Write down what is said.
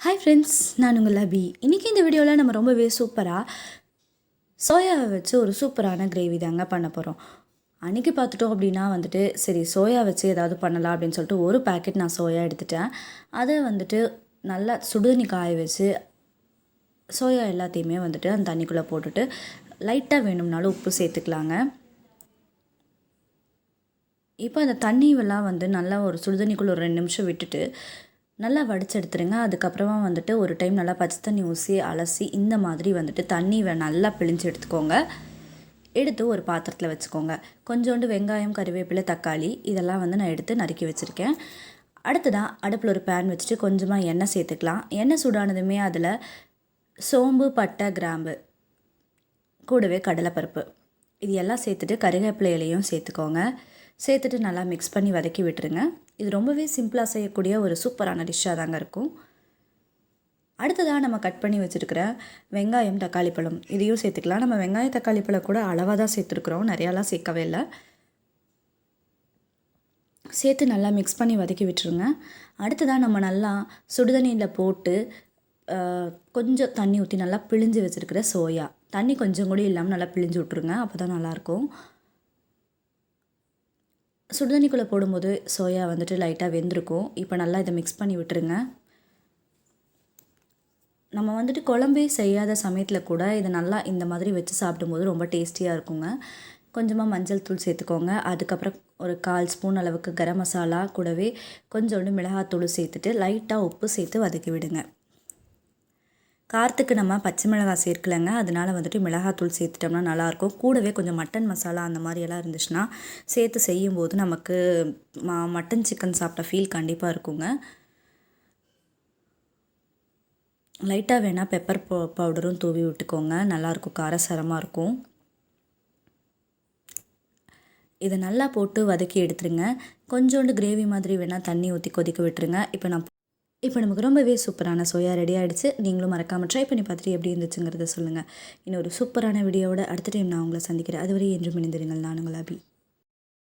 Hi friends நான் உங்கள் லபி இன்றைக்கி இந்த வீடியோவில் நம்ம ரொம்பவே சூப்பராக சோயாவை வச்சு ஒரு சூப்பரான கிரேவி தாங்க பண்ண போகிறோம் அன்றைக்கி பார்த்துட்டோம் அப்படின்னா வந்துட்டு சரி சோயா வச்சு ஏதாவது பண்ணலாம் அப்படின்னு சொல்லிட்டு ஒரு பேக்கெட் நான் சோயா எடுத்துட்டேன். அதை வந்துட்டு நல்லா சுடுதண்ணி காய வச்சு சோயா எல்லாத்தையுமே வந்துட்டு அந்த தண்ணிக்குள்ளே போட்டுட்டு லைட்டாக வேணும்னாலும் உப்பு சேர்த்துக்கலாங்க. இப்போ அந்த தண்ணியெல்லாம் வந்து நல்லா ஒரு சுடுதண்ணிக்குள்ளே ஒரு ரெண்டு நிமிஷம் விட்டுட்டு நல்லா வடிச்சு எடுத்துருங்க அதுக்கப்புறமா வந்துட்டு ஒரு டைம் நல்லா பச்சை தண்ணி ஊசி அலசி இந்த மாதிரி வந்துட்டு தண்ணி நல்லா பிழிஞ்சு எடுத்துக்கோங்க. எடுத்து ஒரு பாத்திரத்தில் வச்சுக்கோங்க. கொஞ்சோண்டு வெங்காயம் கறிவேப்பிலை தக்காளி இதெல்லாம் வந்து நான் எடுத்து நறுக்கி வச்சுருக்கேன். அடுத்ததாக அடுப்பில் ஒரு பேன் வச்சுட்டு கொஞ்சமாக எண்ணெய் சேர்த்துக்கலாம். எண்ணெய் சூடானதுமே அதில் சோம்பு பட்டை கிராம்பு கூடவே கடலைப்பருப்பு. இது எல்லாம் சேர்த்துட்டு கருவேப்பிலை இலையும் சேர்த்துக்கோங்க. சேர்த்துட்டு நல்லா மிக்ஸ் பண்ணி வதக்கி விட்டுருங்க. இது ரொம்பவே சிம்பிளாக செய்யக்கூடிய ஒரு சூப்பரான டிஷ்ஷாக தாங்க இருக்கும். அடுத்ததாக நம்ம கட் பண்ணி வச்சுருக்கிற வெங்காயம் தக்காளி பழம். இதையும் சேர்த்துக்கலாம். நம்ம வெங்காயம் தக்காளி பழம் கூட அளவாக தான் சேர்த்துருக்குறோம். நிறையாலாம் சேர்க்கவே இல்லை. சேர்த்து நல்லா மிக்ஸ் பண்ணி வதக்கி விட்டுருங்க. அடுத்ததாக நம்ம நல்லா சுடுதண்ணியில் போட்டு கொஞ்சம் தண்ணி ஊற்றி நல்லா பிழிஞ்சு வச்சுருக்கிற சோயா. தண்ணி கொஞ்சம் கூட இல்லாமல் நல்லா பிழிஞ்சு விட்ருங்க அப்போ தான் நல்லாயிருக்கும். சுடுதண்ணிக்குள்ளே போடும்போது சோயா வந்துட்டு லைட்டாக வெந்திருக்கும். இப்போ நல்லா இதை மிக்ஸ் பண்ணி விட்டுருங்க. நம்ம வந்துட்டு குழம்பே செய்யாத சமயத்தில் கூட இதை நல்லா இந்த மாதிரி வச்சு சாப்பிடும்போது ரொம்ப டேஸ்டியாக இருக்குங்க. கொஞ்சமாக மஞ்சள் தூள் சேர்த்துக்கோங்க. அதுக்கப்புறம் ஒரு கால் ஸ்பூன் அளவுக்கு கரம் மசாலா கூடவே கொஞ்சோண்டு மிளகாத்தூள் சேர்த்துட்டு லைட்டாக உப்பு சேர்த்து வதக்கி விடுங்க. காரத்துக்கு நம்ம பச்சை மிளகாய் சேர்க்கலைங்க. அதனால வந்துட்டு மிளகாத்தூள் சேர்த்துட்டோம்னா நல்லாயிருக்கும். கூடவே கொஞ்சம் மட்டன் மசாலா அந்த மாதிரி எல்லாம் இருந்துச்சுன்னா சேர்த்து செய்யும்போது நமக்கு மட்டன் சிக்கன் சாப்பிட்ட ஃபீல் கண்டிப்பாக இருக்குங்க. லைட்டாக வேணால் பெப்பர் பவுடரும் தூவி விட்டுக்கோங்க. நல்லாயிருக்கும். காரசாரமாக இருக்கும். இதை நல்லா போட்டு வதக்கி எடுத்துருங்க. கொஞ்சோண்டு கிரேவி மாதிரி வேணால் தண்ணி ஊற்றி கொதிக்க விட்டுருங்க. இப்போ நான் இப்போ நமக்கு ரொம்பவே சூப்பரான சோயா ரெடி ஆகிடுச்சு நீங்களும் மறக்காமல் ட்ரை பண்ணி பார்த்துட்டு எப்படி இருந்துச்சுங்கிறத சொல்லுங்கள் இன்னொரு சூப்பரான வீடியோவோட அடுத்த டைம் நான் உங்களை சந்திக்கிறேன். அதுவரை என்றும் இணைந்திருங்கள். நான் உங்கள் அபி.